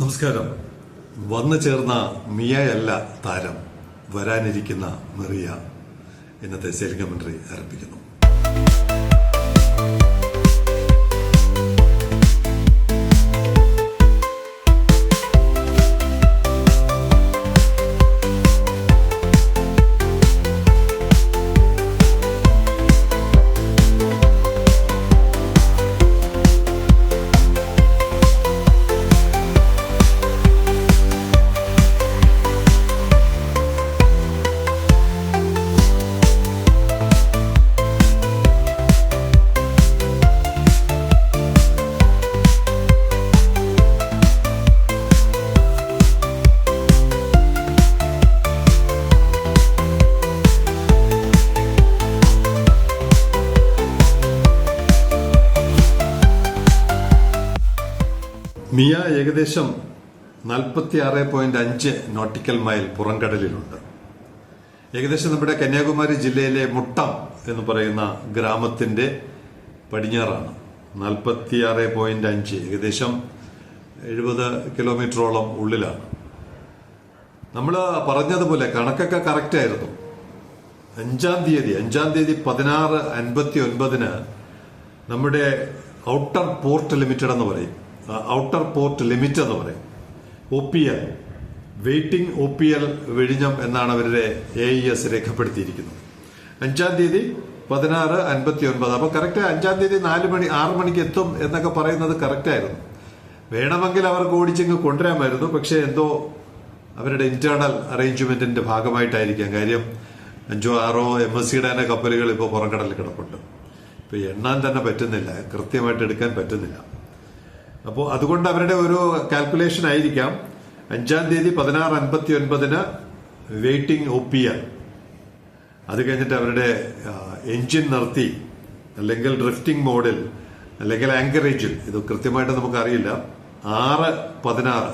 നമസ്കാരം. വന്നു ചേർന്ന മിയയല്ല താരം വരാനിരിക്കുന്ന മെറിയ ഇന്നത്തെ സെൽ കമന്ററി ആരംഭിക്കുന്നു. മിയ ഏകദേശം നാൽപ്പത്തി ആറ് പോയിന്റ് അഞ്ച് നോട്ടിക്കൽ മൈൽ പുറംകടലിലുണ്ട്. ഏകദേശം നമ്മുടെ കന്യാകുമാരി ജില്ലയിലെ മുട്ടം എന്ന് പറയുന്ന ഗ്രാമത്തിന്റെ പടിഞ്ഞാറാണ്. നാൽപ്പത്തി ആറ് പോയിന്റ് അഞ്ച് ഏകദേശം എഴുപത് കിലോമീറ്ററോളം ഉള്ളിലാണ്. നമ്മൾ പറഞ്ഞതുപോലെ കണക്കൊക്കെ കറക്റ്റ് ആയിരുന്നു. അഞ്ചാം തീയതി അഞ്ചാം തീയതി പതിനാറ് അൻപത്തി ഒൻപതിന് നമ്മുടെ ഔട്ടർ പോർട്ട് ലിമിറ്റഡ് എന്ന് പറയും. ഔട്ടർ പോർട്ട് ലിമിറ്റ് എന്ന് പറയും. O P L waiting O P L വിഴിഞ്ഞം എന്നാണ് അവരുടെ എ ഇ എസ് രേഖപ്പെടുത്തിയിരിക്കുന്നത്. അഞ്ചാം തീയതി പതിനാറ് അൻപത്തി ഒൻപത് അപ്പൊ കറക്റ്റ് അഞ്ചാം തീയതി നാല് മണി ആറ് മണിക്ക് എത്തും എന്നൊക്കെ പറയുന്നത് കറക്റ്റായിരുന്നു വേണമെങ്കിൽ അവർക്ക് ഓടിച്ചിങ്ങ് കൊണ്ടുവരാമായിരുന്നു. പക്ഷേ എന്തോ അവരുടെ ഇന്റേണൽ അറേഞ്ച്മെന്റിന്റെ ഭാഗമായിട്ടായിരിക്കാം കാര്യം. അഞ്ചോ ആറോ എം എസ് സിയുടെ തന്നെ കപ്പലുകൾ ഇപ്പോൾ പുറംകടലിൽ കിടപ്പുണ്ട്. ഇപ്പൊ എണ്ണാൻ തന്നെ പറ്റുന്നില്ല. കൃത്യമായിട്ട് എടുക്കാൻ പറ്റുന്നില്ല. അപ്പോൾ അതുകൊണ്ട് അവരുടെ ഒരു കാൽക്കുലേഷൻ ആയിരിക്കാം. അഞ്ചാം തീയതി പതിനാറ് അൻപത്തി ഒൻപതിന് വെയിറ്റിംഗ് ഒ പി എൽ അത് കഴിഞ്ഞിട്ട് അവരുടെ എഞ്ചിൻ നിർത്തി അല്ലെങ്കിൽ ഡ്രിഫ്റ്റിംഗ് മോഡിൽ അല്ലെങ്കിൽ ആങ്കറേജിൽ ഇത് കൃത്യമായിട്ട് നമുക്കറിയില്ല. ആറ് പതിനാറ്.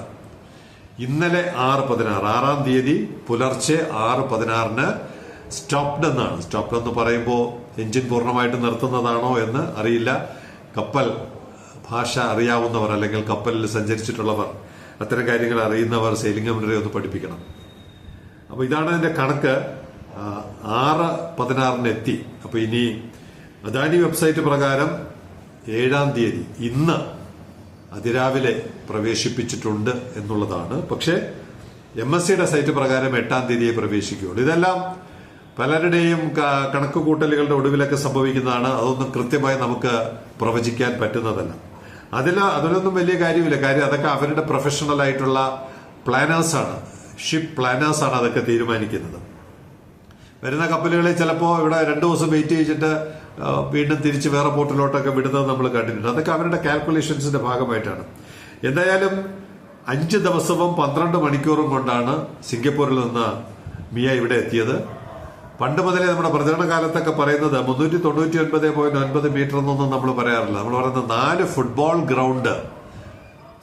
ഇന്നലെ ആറ് പതിനാറ്. ആറാം തീയതി പുലർച്ചെ ആറ് പതിനാറിന് സ്റ്റോപ്ഡ് എന്നാണ്. സ്റ്റോപ്ഡ് എന്ന് പറയുമ്പോൾ എഞ്ചിൻ പൂർണമായിട്ട് നിർത്തുന്നതാണോ എന്ന് അറിയില്ല. കപ്പൽ ഭാഷ അറിയാവുന്നവർ അല്ലെങ്കിൽ കപ്പലിൽ സഞ്ചരിച്ചിട്ടുള്ളവർ അത്തരം കാര്യങ്ങൾ അറിയുന്നവർ സെയിലിംഗ് കമ്മിറ്റി ഒന്ന് പഠിപ്പിക്കണം. അപ്പൊ ഇതാണ് അതിന്റെ കണക്ക്. ആറ് പതിനാറിന് എത്തി. അപ്പൊ ഇനി അദാനി വെബ്സൈറ്റ് പ്രകാരം ഏഴാം തീയതി ഇന്ന് അതിരാവിലെ പ്രവേശിപ്പിച്ചിട്ടുണ്ട് എന്നുള്ളതാണ്. പക്ഷേ എം എസ് സിയുടെ സൈറ്റ് പ്രകാരം എട്ടാം തീയതിയെ പ്രവേശിക്കുകയുള്ളൂ. ഇതെല്ലാം പലരുടെയും കണക്ക് കൂട്ടലുകളുടെ ഒടുവിലൊക്കെ സംഭവിക്കുന്നതാണ്. അതൊന്നും കൃത്യമായി നമുക്ക് പ്രവചിക്കാൻ പറ്റുന്നതല്ല. അതിൽ അതിലൊന്നും വലിയ കാര്യമില്ല. കാര്യം അതൊക്കെ അവരുടെ പ്രൊഫഷണൽ ആയിട്ടുള്ള പ്ലാനേഴ്സാണ് ഷിപ്പ് പ്ലാനേഴ്സാണ് അതൊക്കെ തീരുമാനിക്കുന്നത്. വരുന്ന കപ്പലുകളിൽ ചിലപ്പോൾ ഇവിടെ രണ്ടു ദിവസം വെയിറ്റ് ചെയ്തിട്ട് വീണ്ടും തിരിച്ച് വേറെ പോർട്ടിലോട്ടൊക്കെ വിടുന്നത് നമ്മൾ കണ്ടിട്ടുണ്ട്. അതൊക്കെ അവരുടെ കാൽക്കുലേഷൻസിന്റെ ഭാഗമായിട്ടാണ്. എന്തായാലും അഞ്ച് ദിവസവും പന്ത്രണ്ട് മണിക്കൂറും കൊണ്ടാണ് സിംഗപ്പൂരിൽ നിന്ന് മിയ ഇവിടെ എത്തിയത്. പണ്ട് മുതലേ നമ്മുടെ പ്രചരണ കാലത്തൊക്കെ പറയുന്നത് മുന്നൂറ്റി തൊണ്ണൂറ്റി ഒൻപത് പോയിന്റ് ഒൻപത് മീറ്റർ എന്നൊന്നും നമ്മൾ പറയാറില്ല. നമ്മൾ പറയുന്നത് നാല് football ground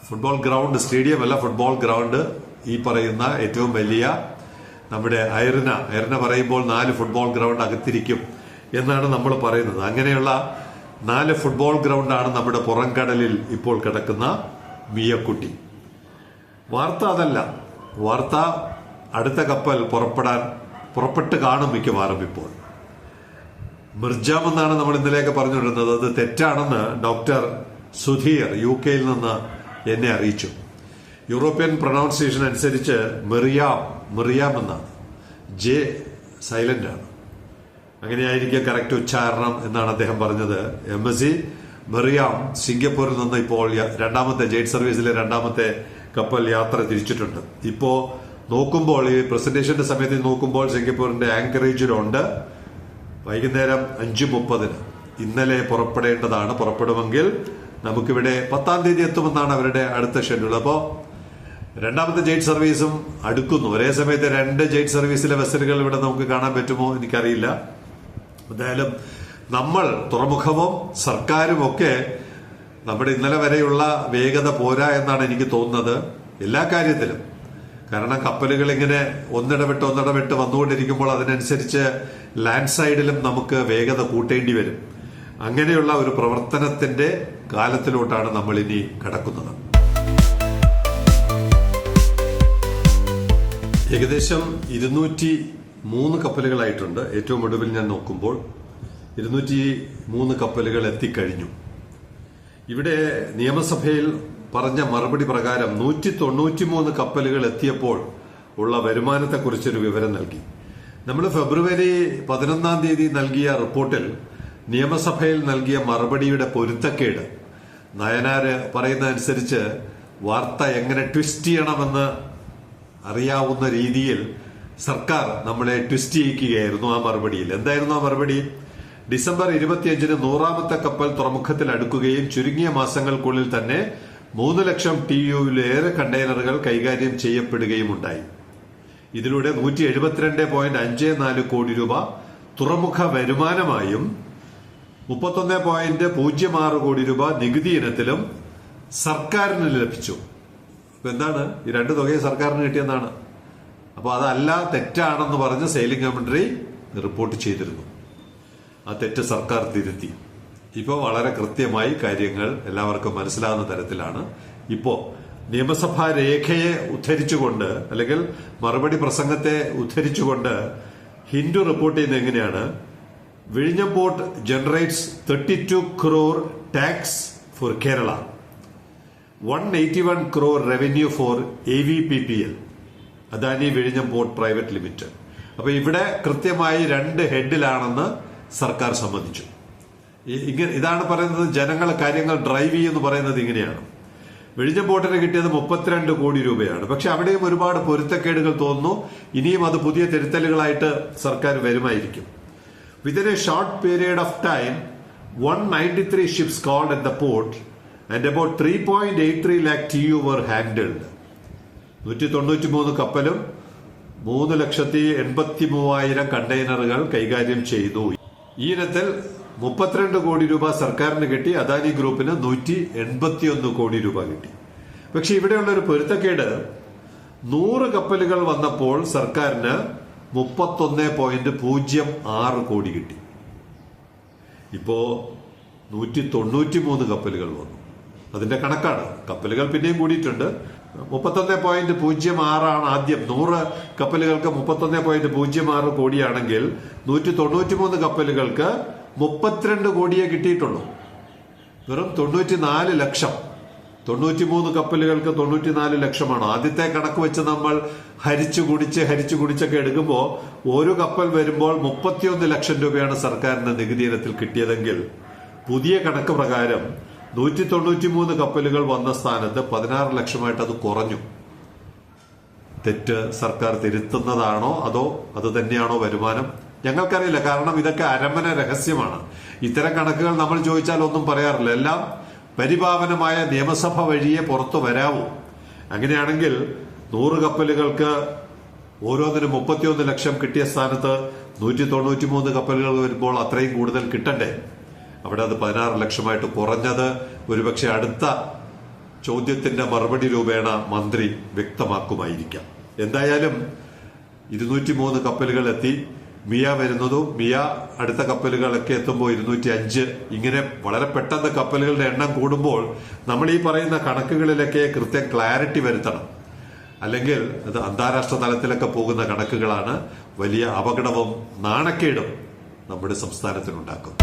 football ground stadium അല്ല ഫുട്ബോൾ ഗ്രൗണ്ട് ഈ പറയുന്ന ഏറ്റവും വലിയ നമ്മുടെ അയറിന അയറിന പറയുമ്പോൾ നാല് ഫുട്ബോൾ ഗ്രൗണ്ട് അകത്തിരിക്കും എന്നാണ് നമ്മൾ പറയുന്നത്. അങ്ങനെയുള്ള നാല് ഫുട്ബോൾ ഗ്രൗണ്ടാണ് നമ്മുടെ പുറംകടലിൽ ഇപ്പോൾ കിടക്കുന്ന മിയക്കുട്ടി. വാർത്ത അതല്ല. വാർത്ത അടുത്ത കപ്പൽ പുറപ്പെടാൻ പുറപ്പെട്ട് കാണും മിക്കവാറും ഇപ്പോൾ. മിർജാം എന്നാണ് നമ്മൾ ഇന്നലെയൊക്കെ പറഞ്ഞുകൊണ്ടിരുന്നത്. അത് തെറ്റാണെന്ന് ഡോക്ടർ സുധീർ യു കെയിൽ നിന്ന് എന്നെ അറിയിച്ചു. യൂറോപ്യൻ പ്രൊണൗൺസിയേഷൻ അനുസരിച്ച് മെറിയാം മെറിയാം എന്നാണ്. ജെ സൈലന്റ് ആണ്. അങ്ങനെയായിരിക്കും കറക്റ്റ് ഉച്ചാരണം എന്നാണ് അദ്ദേഹം പറഞ്ഞത്. എം എസ് സി മെറിയാം സിംഗപ്പൂരിൽ നിന്ന് ഇപ്പോൾ രണ്ടാമത്തെ ജെയ്റ്റ് സർവീസിലെ രണ്ടാമത്തെ കപ്പൽ യാത്ര തിരിച്ചിട്ടുണ്ട്. ഇപ്പോ നോക്കുമ്പോൾ ഈ പ്രസന്റേഷന്റെ സമയത്ത് നോക്കുമ്പോൾ സിംഗപ്പൂരിന്റെ ആങ്കറേജിലുണ്ട് വൈകുന്നേരം അഞ്ചു മുപ്പതിന് ഇന്നലെ പുറപ്പെടേണ്ടതാണ്. പുറപ്പെടുമെങ്കിൽ നമുക്കിവിടെ പത്താം തീയതി എത്തുമെന്നാണ് അവരുടെ അടുത്ത ഷെഡ്യൂൾ അപ്പോൾ രണ്ടാമത്തെ ജെയ്റ്റ് സർവീസും അടുക്കുന്നു. ഒരേ സമയത്ത് രണ്ട് ജെയ്റ്റ് സർവീസിലെ വെസലുകൾ ഇവിടെ നമുക്ക് കാണാൻ പറ്റുമോ എനിക്കറിയില്ല. എന്തായാലും നമ്മൾ തുറമുഖവും സർക്കാരും ഒക്കെ നമ്മുടെ ഇന്നലെ വരെയുള്ള വേഗത പോരാ എന്നാണ് എനിക്ക് തോന്നുന്നത്. എല്ലാ കാര്യത്തിലും കാരണം കപ്പലുകൾ ഇങ്ങനെ ഒന്നിടവിട്ട് ഒന്നിടവിട്ട് വന്നുകൊണ്ടിരിക്കുമ്പോൾ അതിനനുസരിച്ച് ലാൻഡ് സൈഡിലും നമുക്ക് വേഗത കൂട്ടേണ്ടി വരും. അങ്ങനെയുള്ള ഒരു പ്രവർത്തനത്തിന്റെ കാലത്തിലോട്ടാണ് നമ്മൾ ഇനി കടക്കുന്നത്. ഏകദേശം ഇരുന്നൂറ്റി മൂന്ന് കപ്പലുകളായിട്ടുണ്ട്. ഏറ്റവും ഒടുവിൽ ഞാൻ നോക്കുമ്പോൾ ഇരുന്നൂറ്റി മൂന്ന് കപ്പലുകൾ എത്തിക്കഴിഞ്ഞു. ഇവിടെ നിയമസഭയിൽ പറഞ്ഞ മറുപടി പ്രകാരം നൂറ്റി തൊണ്ണൂറ്റിമൂന്ന് കപ്പലുകൾ എത്തിയപ്പോൾ ഉള്ള വരുമാനത്തെക്കുറിച്ചൊരു വിവരം നൽകി. നമ്മൾ ഫെബ്രുവരി പതിനൊന്നാം തീയതി നൽകിയ റിപ്പോർട്ടിൽ നിയമസഭയിൽ നൽകിയ മറുപടിയുടെ പൊരുത്തക്കേട് നയനാര് പറയുന്നതനുസരിച്ച് വാർത്ത എങ്ങനെ ട്വിസ്റ്റ് ചെയ്യണമെന്ന് അറിയാവുന്ന രീതിയിൽ സർക്കാർ നമ്മളെ ട്വിസ്റ്റ് ചെയ്യിക്കുകയായിരുന്നു ആ മറുപടിയിൽ. എന്തായിരുന്നു ആ മറുപടി? ഡിസംബർ ഇരുപത്തിയഞ്ചിന് നൂറാമത്തെ കപ്പൽ തുറമുഖത്തിൽ അടുക്കുകയും ചുരുങ്ങിയ മാസങ്ങൾക്കുള്ളിൽ തന്നെ മൂന്ന് ലക്ഷം ടി യുവിലേറെ കണ്ടെയ്നറുകൾ കൈകാര്യം ചെയ്യപ്പെടുകയുമുണ്ടായി. ഇതിലൂടെ നൂറ്റി എഴുപത്തിരണ്ട് പോയിന്റ് അഞ്ച് നാല് കോടി രൂപ തുറമുഖ വരുമാനമായും മുപ്പത്തൊന്ന് പോയിന്റ് പൂജ്യം ആറ് കോടി രൂപ നികുതി ഇനത്തിലും സർക്കാരിന് ലഭിച്ചു. എന്താണ്? ഈ രണ്ട് തുകയും സർക്കാരിന് കിട്ടിയെന്നാണ്. അപ്പൊ അതല്ല തെറ്റാണെന്ന് പറഞ്ഞ് സെയിലിംഗ് കമന്ററി റിപ്പോർട്ട് ചെയ്തിരുന്നു. ആ തെറ്റ് സർക്കാർ തിരുത്തി. ഇപ്പോൾ വളരെ കൃത്യമായി കാര്യങ്ങൾ എല്ലാവർക്കും മനസ്സിലാകുന്ന തരത്തിലാണ്. ഇപ്പോൾ നിയമസഭാ രേഖയെ ഉദ്ധരിച്ചുകൊണ്ട് അല്ലെങ്കിൽ മറുപടി പ്രസംഗത്തെ ഉദ്ധരിച്ചുകൊണ്ട് ഹിന്ദു റിപ്പോർട്ട് ചെയ്യുന്നത് എങ്ങനെയാണ്? വിഴിഞ്ഞം port generates thirty two crore tax four Kerala one eighty one crore revenue for A V P P L Adani വിഴിഞ്ഞം പോർട്ട് പ്രൈവറ്റ് ലിമിറ്റഡ് അപ്പോൾ ഇവിടെ കൃത്യമായി രണ്ട് ഹെഡിലാണെന്ന് സർക്കാർ സമ്മതിച്ചു. ഇങ്ങനെ ഇതാണ് പറയുന്നത് ജനങ്ങൾ കാര്യങ്ങൾ ഡ്രൈവ് ചെയ്യുന്നു പറയുന്നത് ഇങ്ങനെയാണ്. വിഴിഞ്ഞം ബോട്ടിന് കിട്ടിയത് മുപ്പത്തിരണ്ട് കോടി രൂപയാണ്. പക്ഷെ അവിടെയും ഒരുപാട് പൊരുത്തക്കേടുകൾ തോന്നുന്നു. ഇനിയും അത് പുതിയ തിരുത്തലുകളായിട്ട് സർക്കാർ വരുമായിരിക്കും. Within a short period of time one ninety three ships called at the port and about three point eight three lakh T U were handled നൂറ്റി തൊണ്ണൂറ്റി മൂന്ന് കപ്പലും മൂന്ന് ലക്ഷത്തി എൺപത്തി മൂവായിരം കണ്ടെയ്നറുകൾ കൈകാര്യം ചെയ്തു. ഈ ഇനത്തിൽ മുപ്പത്തിരണ്ട് കോടി രൂപ സർക്കാരിന് കിട്ടി. അദാനി ഗ്രൂപ്പിന് നൂറ്റി എൺപത്തിയൊന്ന് കോടി രൂപ കിട്ടി. പക്ഷെ ഇവിടെയുള്ള ഒരു പൊരുത്തക്കേട്. നൂറ് കപ്പലുകൾ വന്നപ്പോൾ സർക്കാരിന് മുപ്പത്തൊന്ന് പോയിന്റ് പൂജ്യം ആറ് കോടി കിട്ടി. ഇപ്പോ നൂറ്റി തൊണ്ണൂറ്റി മൂന്ന് കപ്പലുകൾ വന്നു. അതിന്റെ കണക്കാണ്. കപ്പലുകൾ പിന്നെയും കൂടിയിട്ടുണ്ട്. മുപ്പത്തൊന്ന് പോയിന്റ് പൂജ്യം ആറാണ് ആദ്യം. നൂറ് കപ്പലുകൾക്ക് മുപ്പത്തൊന്ന് പോയിന്റ് പൂജ്യം ആറ് കോടിയാണെങ്കിൽ നൂറ്റി തൊണ്ണൂറ്റി മൂന്ന് കപ്പലുകൾക്ക് മുപ്പത്തിരണ്ട് കോടിയേ കിട്ടിയിട്ടുള്ളൂ. വെറും തൊണ്ണൂറ്റി നാല് ലക്ഷം. തൊണ്ണൂറ്റി മൂന്ന് കപ്പലുകൾക്ക് തൊണ്ണൂറ്റി നാല് ലക്ഷമാണ്. ആദ്യത്തെ കണക്ക് വെച്ച് നമ്മൾ ഹരിച്ചു കുടിച്ച് ഹരിച്ചു കുടിച്ചൊക്കെ എടുക്കുമ്പോൾ ഒരു കപ്പൽ വരുമ്പോൾ മുപ്പത്തിയൊന്ന് ലക്ഷം രൂപയാണ് സർക്കാരിന്റെ നികുതി ഇനത്തിൽ കിട്ടിയതെങ്കിൽ പുതിയ കണക്ക് പ്രകാരം നൂറ്റി തൊണ്ണൂറ്റി മൂന്ന് കപ്പലുകൾ വന്ന സ്ഥാനത്ത് പതിനാറ് ലക്ഷമായിട്ട് അത് കുറഞ്ഞു. തെറ്റ് സർക്കാർ തിരുത്തുന്നതാണോ അതോ അത് തന്നെയാണോ വരുമാനം? ഞങ്ങൾക്കറിയില്ല കാരണം ഇതൊക്കെ അരമന രഹസ്യമാണ്. ഇത്തരം കണക്കുകൾ നമ്മൾ ചോദിച്ചാൽ ഒന്നും പറയാറില്ല. എല്ലാം പരിപാവനമായ നിയമസഭ വഴിയെ പുറത്തു വരാവൂ. അങ്ങനെയാണെങ്കിൽ നൂറ് കപ്പലുകൾക്ക് ഓരോന്നിനും മുപ്പത്തിയൊന്ന് ലക്ഷം കിട്ടിയ സ്ഥാനത്ത് നൂറ്റി തൊണ്ണൂറ്റി മൂന്ന് കപ്പലുകൾ വരുമ്പോൾ അത്രയും കൂടുതൽ കിട്ടണ്ടേ? അവിടെ അത് പതിനാറ് ലക്ഷമായിട്ട് കുറഞ്ഞത് ഒരുപക്ഷെ അടുത്ത ചോദ്യത്തിന്റെ മറുപടി രൂപേണ മന്ത്രി വ്യക്തമാക്കുമായിരിക്കാം. എന്തായാലും ഇരുന്നൂറ്റി മൂന്ന് കപ്പലുകൾ എത്തി. മിയ വരുന്നതും മിയ അടുത്ത കപ്പലുകളൊക്കെ എത്തുമ്പോൾ ഇരുന്നൂറ്റി അഞ്ച് ഇങ്ങനെ വളരെ പെട്ടെന്ന് കപ്പലുകളുടെ എണ്ണം കൂടുമ്പോൾ നമ്മൾ ഈ പറയുന്ന കണക്കുകളിലൊക്കെ കൃത്യം ക്ലാരിറ്റി വരുത്തണം. അല്ലെങ്കിൽ അത് അന്താരാഷ്ട്ര തലത്തിലൊക്കെ പോകുന്ന കണക്കുകളാണ് വലിയ അപകടവും നാണക്കേടും നമ്മുടെ സംസ്ഥാനത്തിനുണ്ടാക്കും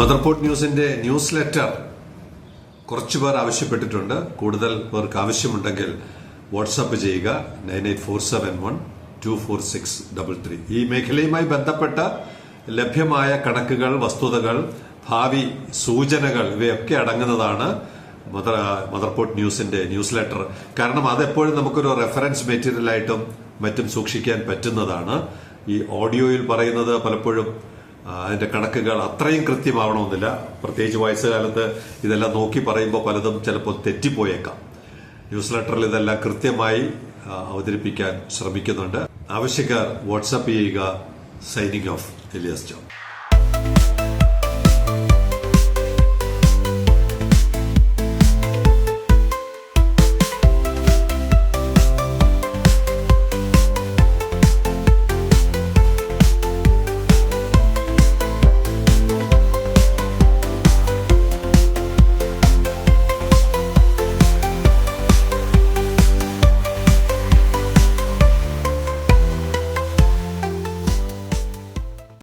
മദർപോർട്ട് ന്യൂസിന്റെ ന്യൂസ് ലെറ്റർ കുറച്ചുപേർ ആവശ്യപ്പെട്ടിട്ടുണ്ട്. കൂടുതൽ പേർക്ക് ആവശ്യമുണ്ടെങ്കിൽ വാട്സപ്പ് ചെയ്യുക. Nine eight four seven one two four six double three. ഈ മേഖലയുമായി ബന്ധപ്പെട്ട ലഭ്യമായ കണക്കുകൾ വസ്തുതകൾ ഭാവി സൂചനകൾ ഇവയൊക്കെ അടങ്ങുന്നതാണ് മദർ മദർപോർട്ട് ന്യൂസിന്റെ ന്യൂസ് ലെറ്റർ കാരണം അതെപ്പോഴും നമുക്കൊരു റെഫറൻസ് മെറ്റീരിയൽ ആയിട്ടും മറ്റും സൂക്ഷിക്കാൻ പറ്റുന്നതാണ്. ഈ ഓഡിയോയിൽ പറയുന്നത് പലപ്പോഴും അതിന്റെ കണക്കുകൾ അത്രയും കൃത്യമാവണമെന്നില്ല. പ്രത്യേകിച്ച് വയസ്സുകാലത്ത് ഇതെല്ലാം നോക്കി പറയുമ്പോൾ പലതും ചിലപ്പോൾ തെറ്റിപ്പോയേക്കാം. ന്യൂസ് ലെറ്ററിൽ ഇതെല്ലാം കൃത്യമായി അവതരിപ്പിക്കാൻ ശ്രമിക്കുന്നുണ്ട്. ആവശ്യക്കാർ വാട്സപ്പ് ചെയ്യുക സൈനിങ് ഓഫ് എലിയസ് ജോൺ.